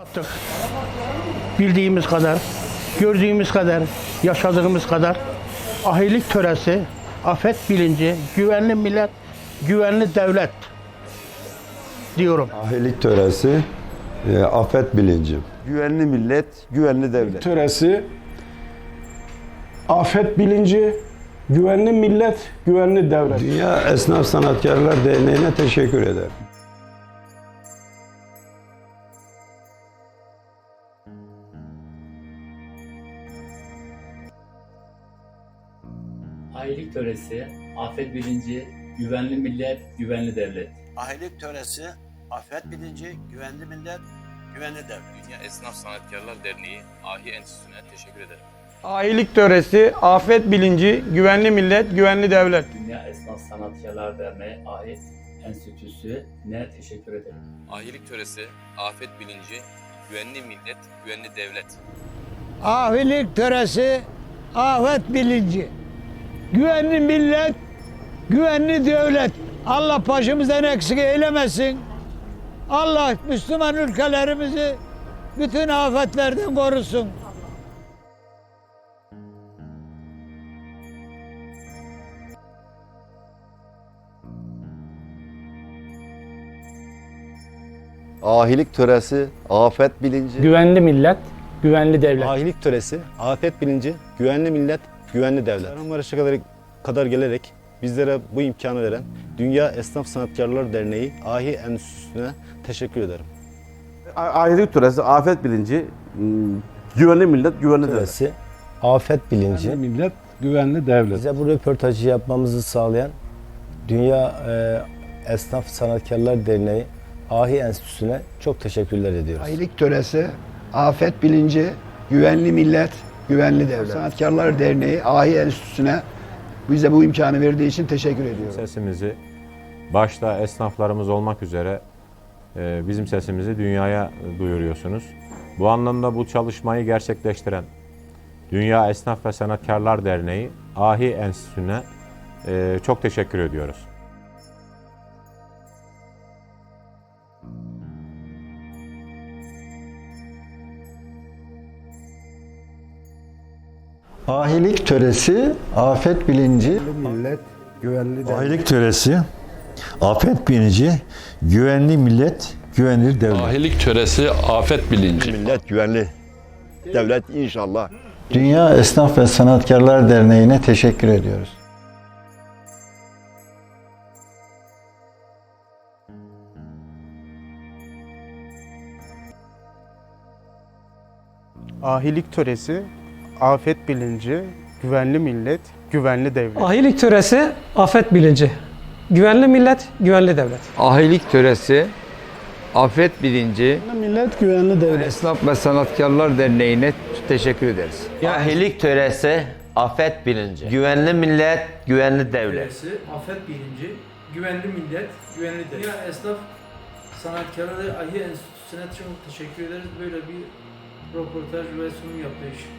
Attık. Bildiğimiz kadar, gördüğümüz kadar, yaşadığımız kadar ahilik töresi, afet bilinci, güvenli millet, güvenli devlet diyorum. Ahilik töresi, e, afet bilinci. Güvenli millet, güvenli devlet. töresi, afet bilinci, güvenli millet, güvenli devlet. Dünya Esnaf Sanatkarlar Derneği'ne teşekkür ederim. Ahilik töresi, afet bilinci, güvenli millet, güvenli devlet. ahilik töresi, afet bilinci, güvenli millet, güvenli devlet. Dünya Esnaf Sanatkarlar Derneği Ahi Enstitüsü'ne teşekkür ederim. Ahilik töresi, afet bilinci, güvenli millet, güvenli devlet. Dünya Esnaf Sanatkarlar Derneği Ahi Enstitüsü ne teşekkür ederim. Ahilik töresi, afet bilinci, güvenli millet, güvenli devlet. Ahilik töresi, afet bilinci, güvenli millet, güvenli devlet. Allah başımızdan eksik eylemesin. Allah Müslüman ülkelerimizi bütün afetlerden korusun. Ahilik töresi, afet bilinci. Güvenli millet, güvenli devlet. Ahilik töresi, afet bilinci, güvenli millet, güvenli devlet. Kahramanmaraş'a kadar, kadar gelerek bizlere bu imkanı veren Dünya Esnaf Sanatkarlar Derneği Ahi Enstitüsü'ne teşekkür ederim. Ahilik töresi, afet bilinci, güvenli millet, güvenli devlet. Töresi, afet bilinci. Millet, güvenli devlet. Bize bu röportajı yapmamızı sağlayan Dünya e, Esnaf Sanatkarlar Derneği Ahi Enstitüsü'ne çok teşekkürler ediyoruz. Ahilik töresi, afet bilinci, güvenli millet, güvenli devlet. Sanatkarlar Derneği Ahi Enstitüsü'ne bize bu imkanı verdiği için teşekkür ediyorum. Sesimizi başta esnaflarımız olmak üzere e, bizim sesimizi dünyaya duyuruyorsunuz. Bu anlamda bu çalışmayı gerçekleştiren Dünya Esnaf ve Sanatkarlar Derneği Ahi Enstitüsü'ne e, çok teşekkür ediyoruz. Ahilik töresi, afet bilinci, Millet, güvenli devlet. Ahilik töresi, afet bilinci, güvenli millet, güvenli devlet. Ahilik töresi, afet bilinci. Millet, güvenli devlet inşallah. Dünya Esnaf ve Sanatkarlar Derneği'ne teşekkür ediyoruz. Ahilik töresi, afet bilinci, güvenli millet, güvenli devlet. Ahilik töresi, afet bilinci, güvenli millet, güvenli devlet. Ahilik töresi, afet bilinci, Millet, güvenli devlet. Esnaf ve Sanatkarlar Derneği'ne teşekkür ederiz. Ahilik töresi, afet bilinci, güvenli millet, güvenli devlet. afet bilinci, güvenli millet, güvenli devlet. Dünya Esnaf Sanatkarları Ahi Enstitüsü'ne çok teşekkür ederiz. Böyle bir röportaj ve sunum yaptığı için.